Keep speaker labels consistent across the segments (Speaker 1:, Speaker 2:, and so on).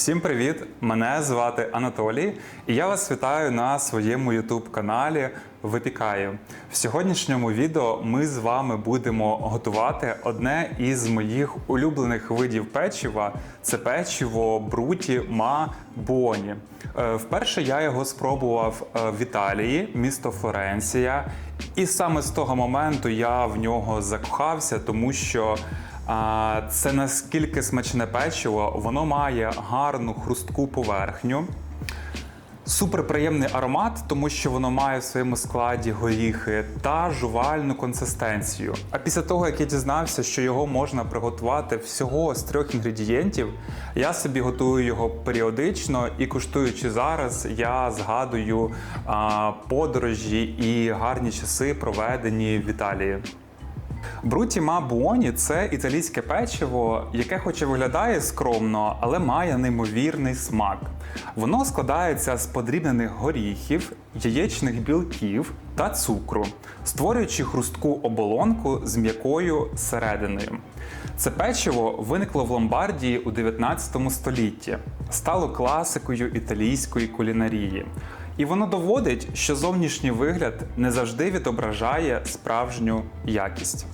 Speaker 1: Всім привіт! Мене звати Анатолій, і я вас вітаю на своєму youtube каналі Випікаю. В сьогоднішньому відео ми з вами будемо готувати одне із моїх улюблених видів печива це печиво Бруті Ма Боні. Е, Вперше я його спробував е, в Італії, місто Флоренція. І саме з того моменту я в нього закохався, тому що а, Це наскільки смачне печиво, воно має гарну хрустку поверхню. Суперприємний аромат, тому що воно має в своєму складі горіхи та жувальну консистенцію. А після того, як я дізнався, що його можна приготувати всього з трьох інгредієнтів, я собі готую його періодично і куштуючи зараз, я згадую а, подорожі і гарні часи, проведені в Італії. Бруті Буоні це італійське печиво, яке хоч і виглядає скромно, але має неймовірний смак. Воно складається з подрібнених горіхів, яєчних білків та цукру, створюючи хрустку оболонку з м'якою серединою. Це печиво виникло в Ломбардії у 19 столітті, стало класикою італійської кулінарії. І воно доводить, що зовнішній вигляд не завжди відображає справжню якість.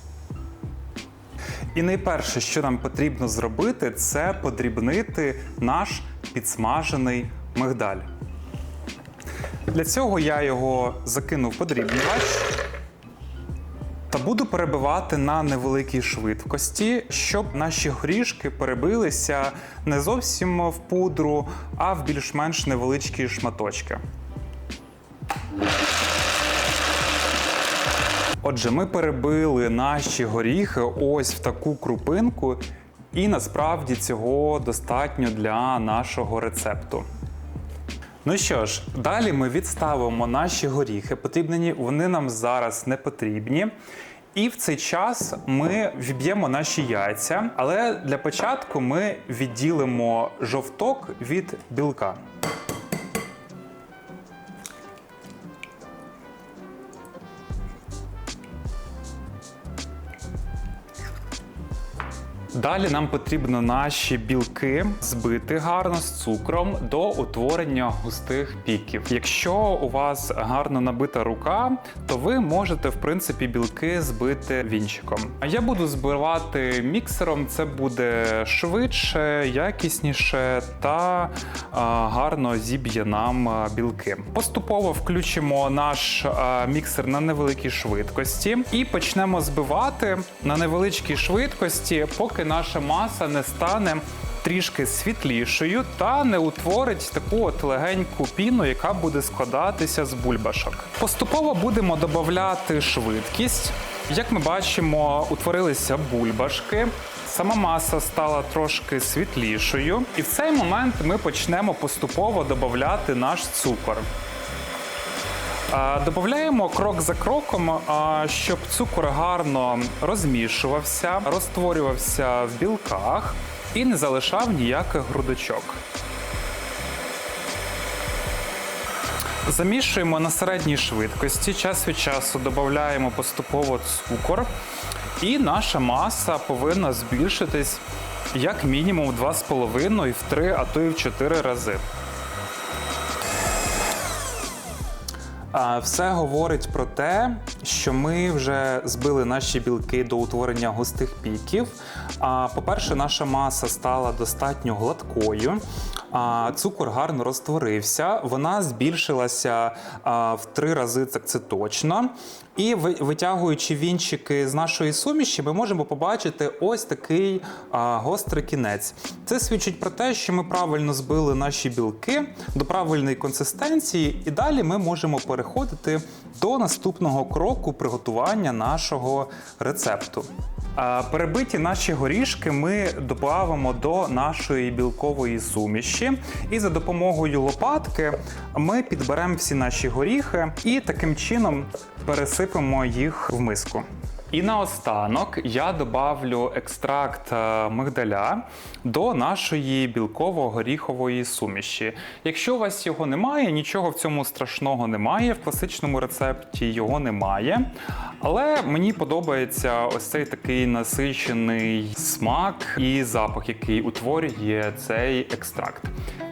Speaker 1: І найперше, що нам потрібно зробити, це подрібнити наш підсмажений мигдаль. Для цього я його закинув в подрібнювач та буду перебивати на невеликій швидкості, щоб наші горішки перебилися не зовсім в пудру, а в більш-менш невеличкі шматочки. Отже, ми перебили наші горіхи ось в таку крупинку, і насправді цього достатньо для нашого рецепту. Ну що ж, далі ми відставимо наші горіхи. Потрібні вони нам зараз не потрібні. І в цей час ми віб'ємо наші яйця, але для початку ми відділимо жовток від білка. Далі нам потрібно наші білки збити гарно з цукром до утворення густих піків. Якщо у вас гарно набита рука, то ви можете в принципі білки збити вінчиком. А я буду збивати міксером. Це буде швидше, якісніше та гарно зіб'є нам білки. Поступово включимо наш міксер на невеликій швидкості і почнемо збивати на невеличкій швидкості, поки наша маса не стане трішки світлішою та не утворить таку от легеньку піну, яка буде складатися з бульбашок. Поступово будемо додати швидкість. Як ми бачимо, утворилися бульбашки. Сама маса стала трошки світлішою, і в цей момент ми почнемо поступово додати наш цукор. Додаємо крок за кроком, щоб цукор гарно розмішувався, розтворювався в білках і не залишав ніяких грудочок. Замішуємо на середній швидкості, час від часу додаємо поступово цукор, і наша маса повинна збільшитись як мінімум в 2,5, в 3, а то і в 4 рази. Все говорить про те, що ми вже збили наші білки до утворення густих піків. А, По-перше, наша маса стала достатньо гладкою, цукор гарно розтворився, вона збільшилася в три рази, так це точно. І витягуючи вінчики з нашої суміші, ми можемо побачити ось такий а, гострий кінець. Це свідчить про те, що ми правильно збили наші білки до правильної консистенції, і далі ми можемо переходити до наступного кроку приготування нашого рецепту. Перебиті наші горішки ми доплавимо до нашої білкової суміші, і за допомогою лопатки ми підберемо всі наші горіхи і таким чином пересипемо їх в миску. І наостанок я добавлю екстракт е, мигдаля до нашої білково-горіхової суміші. Якщо у вас його немає, нічого в цьому страшного немає. В класичному рецепті його немає. Але мені подобається ось цей такий насичений смак і запах, який утворює цей екстракт.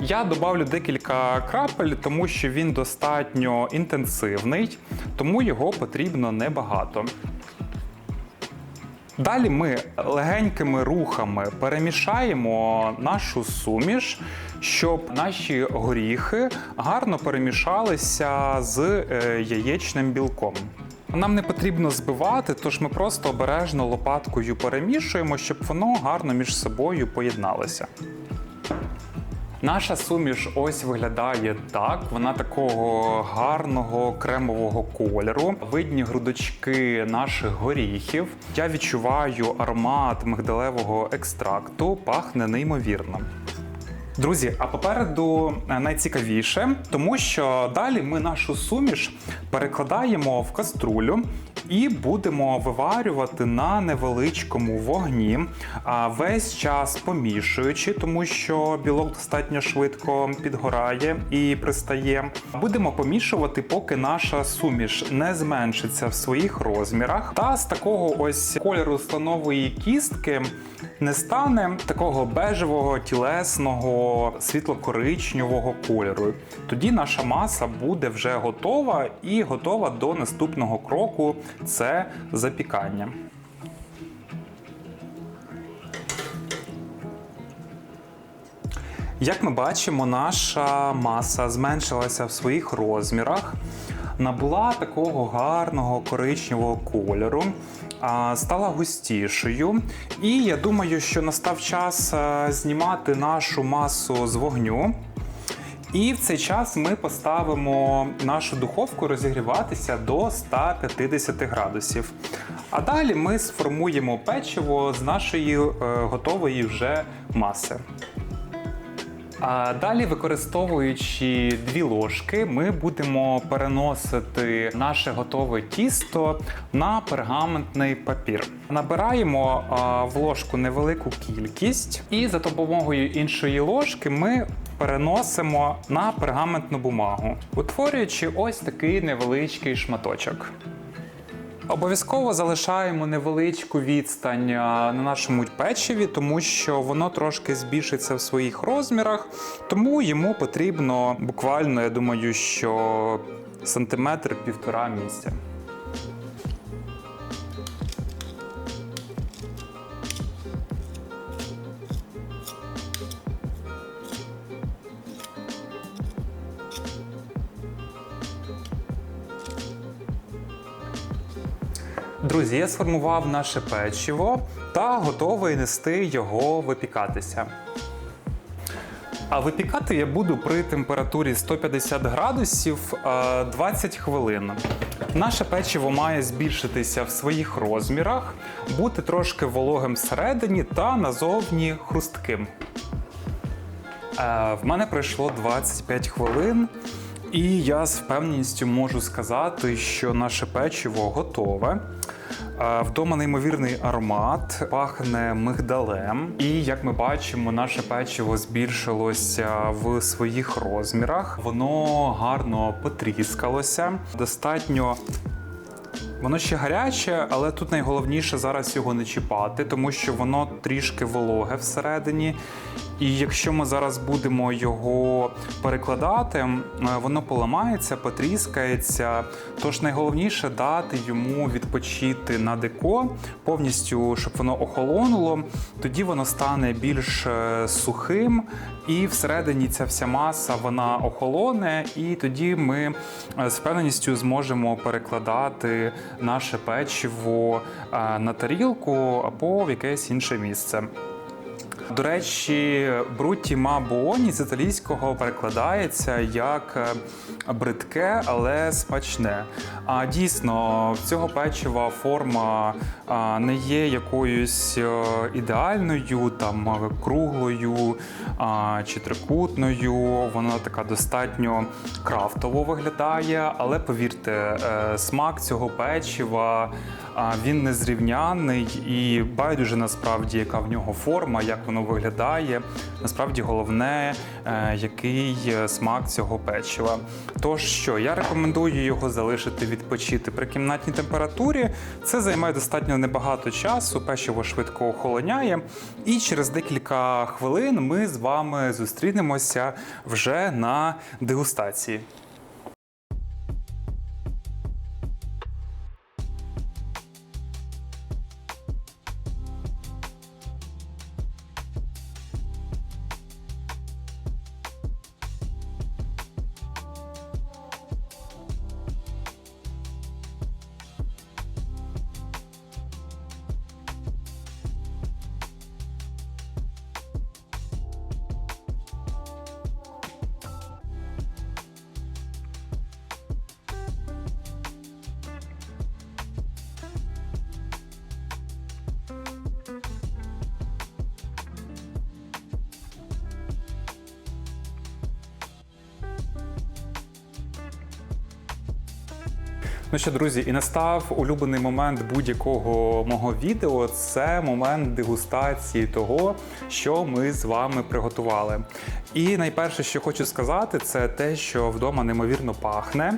Speaker 1: Я добавлю декілька крапель, тому що він достатньо інтенсивний, тому його потрібно небагато. Далі ми легенькими рухами перемішаємо нашу суміш, щоб наші горіхи гарно перемішалися з е, яєчним білком. Нам не потрібно збивати, тож ми просто обережно лопаткою перемішуємо, щоб воно гарно між собою поєдналося. Наша суміш ось виглядає так. Вона такого гарного кремового кольору. Видні грудочки наших горіхів. Я відчуваю аромат мигдалевого екстракту, пахне неймовірно. Друзі, а попереду е, найцікавіше, тому що далі ми нашу суміш перекладаємо в каструлю і будемо виварювати на невеличкому вогні, а весь час помішуючи, тому що білок достатньо швидко підгорає і пристає. Будемо помішувати, поки наша суміш не зменшиться в своїх розмірах, та з такого ось кольору слонової кістки не стане такого бежевого, тілесного, світло-коричневого кольору. Тоді наша маса буде вже готова і готова до наступного кроку це запікання. Як ми бачимо, наша маса зменшилася в своїх розмірах, набула такого гарного коричневого кольору, стала густішою. І я думаю, що настав час знімати нашу масу з вогню. І в цей час ми поставимо нашу духовку розігріватися до 150 градусів. А далі ми сформуємо печиво з нашої е, готової вже маси. А далі, використовуючи дві ложки, ми будемо переносити наше готове тісто на пергаментний папір. Набираємо в ложку невелику кількість, і за допомогою іншої ложки ми переносимо на пергаментну бумагу, утворюючи ось такий невеличкий шматочок. Обов'язково залишаємо невеличку відстань на нашому печиві, тому що воно трошки збільшиться в своїх розмірах, тому йому потрібно буквально, я думаю, що сантиметр півтора місця. Друзі, я сформував наше печиво та готовий нести його випікатися. А випікати я буду при температурі 150 градусів е, 20 хвилин. Наше печиво має збільшитися в своїх розмірах, бути трошки вологим всередині та назовні хрустким. Е, В мене пройшло 25 хвилин, і я з впевненістю можу сказати, що наше печиво готове. Вдома неймовірний аромат, пахне мигдалем. І як ми бачимо, наше печиво збільшилося в своїх розмірах. Воно гарно потріскалося. Достатньо Воно ще гаряче, але тут найголовніше зараз його не чіпати, тому що воно трішки вологе всередині. І якщо ми зараз будемо його перекладати, е, воно поламається, потріскається. Тож найголовніше дати йому відпочити на деко, повністю, щоб воно охолонуло. Тоді воно стане більш е, сухим, і всередині ця вся маса вона охолоне, і тоді ми е, з впевненістю зможемо перекладати наше печиво на тарілку або в якесь інше місце. До речі, Брутті буоні з італійського перекладається як е, бридке, але смачне. А дійсно, в цього печива форма не є якоюсь е, ідеальною, там круглою чи трикутною. Вона така достатньо крафтово виглядає, але повірте, е, смак цього печива. Він незрівняний і байдуже насправді, яка в нього форма, як воно виглядає. Насправді головне, е, який е, смак цього печива. Тож що, я рекомендую його залишити відпочити при кімнатній температурі. Це займає достатньо небагато часу, печиво швидко охолоняє. І через декілька хвилин ми з вами зустрінемося вже на дегустації. Ну що, друзі, і настав улюблений момент будь-якого мого відео. Це момент дегустації того, що ми з вами приготували. І найперше, що хочу сказати, це те, що вдома неймовірно пахне.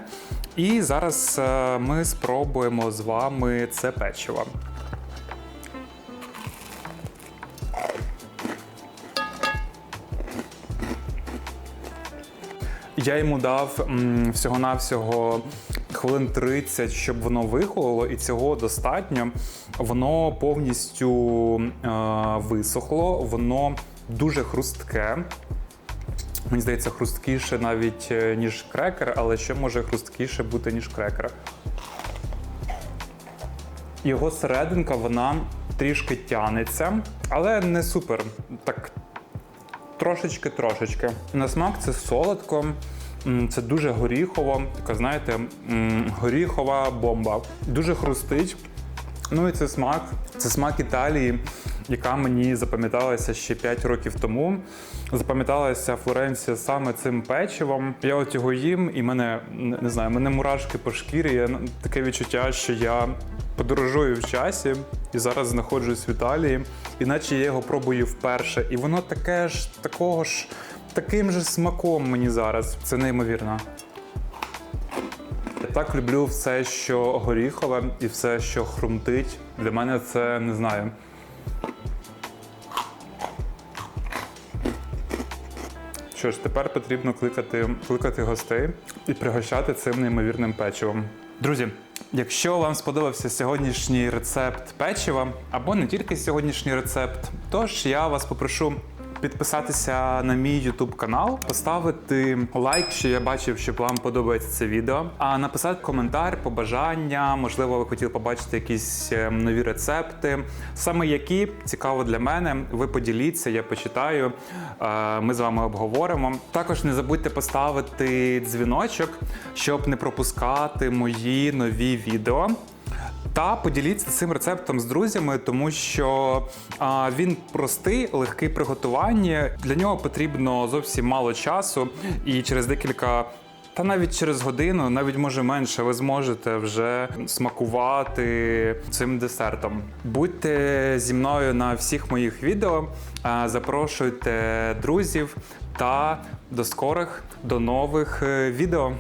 Speaker 1: І зараз е, ми спробуємо з вами це печиво. Я йому дав всього-навсього хвилин 30, щоб воно вихололо, і цього достатньо. Воно повністю е, висохло, воно дуже хрустке. Мені здається, хрусткіше навіть е, ніж крекер, але ще може хрусткіше бути, ніж крекер. Його серединка вона трішки тянеться, але не супер. Так Трошечки-трошечки. На смак це солодко, це дуже горіхово, така, знаєте, горіхова бомба. Дуже хрустить. Ну і це смак. Це смак Італії, яка мені запам'яталася ще 5 років тому. Запам'яталася Флоренція саме цим печивом. Я от його їм, і мене не знаю, мене мурашки по шкірі. Я, таке відчуття, що я подорожую в часі і зараз знаходжусь в Італії, іначе я його пробую вперше. І воно таке ж такого ж таким же смаком мені зараз. Це неймовірно. Я так люблю все, що горіхове, і все, що хрумтить. Для мене це не знаю. Що ж, тепер потрібно кликати, кликати гостей і пригощати цим неймовірним печивом. Друзі, якщо вам сподобався сьогоднішній рецепт печива, або не тільки сьогоднішній рецепт, тож я вас попрошу підписатися на мій YouTube канал, поставити лайк, що я бачив, що вам подобається це відео, а написати коментар, побажання, можливо, ви хотіли побачити якісь е, нові рецепти, саме які цікаво для мене. Ви поділіться, я почитаю. е, Ми з вами обговоримо. Також не забудьте поставити дзвіночок, щоб не пропускати мої нові відео. Та поділіться цим рецептом з друзями, тому що а, він простий, легкий приготування. Для нього потрібно зовсім мало часу, і через декілька. Та навіть через годину, навіть може менше, ви зможете вже смакувати цим десертом. Будьте зі мною на всіх моїх відео, запрошуйте друзів та до скорих, до нових е, відео.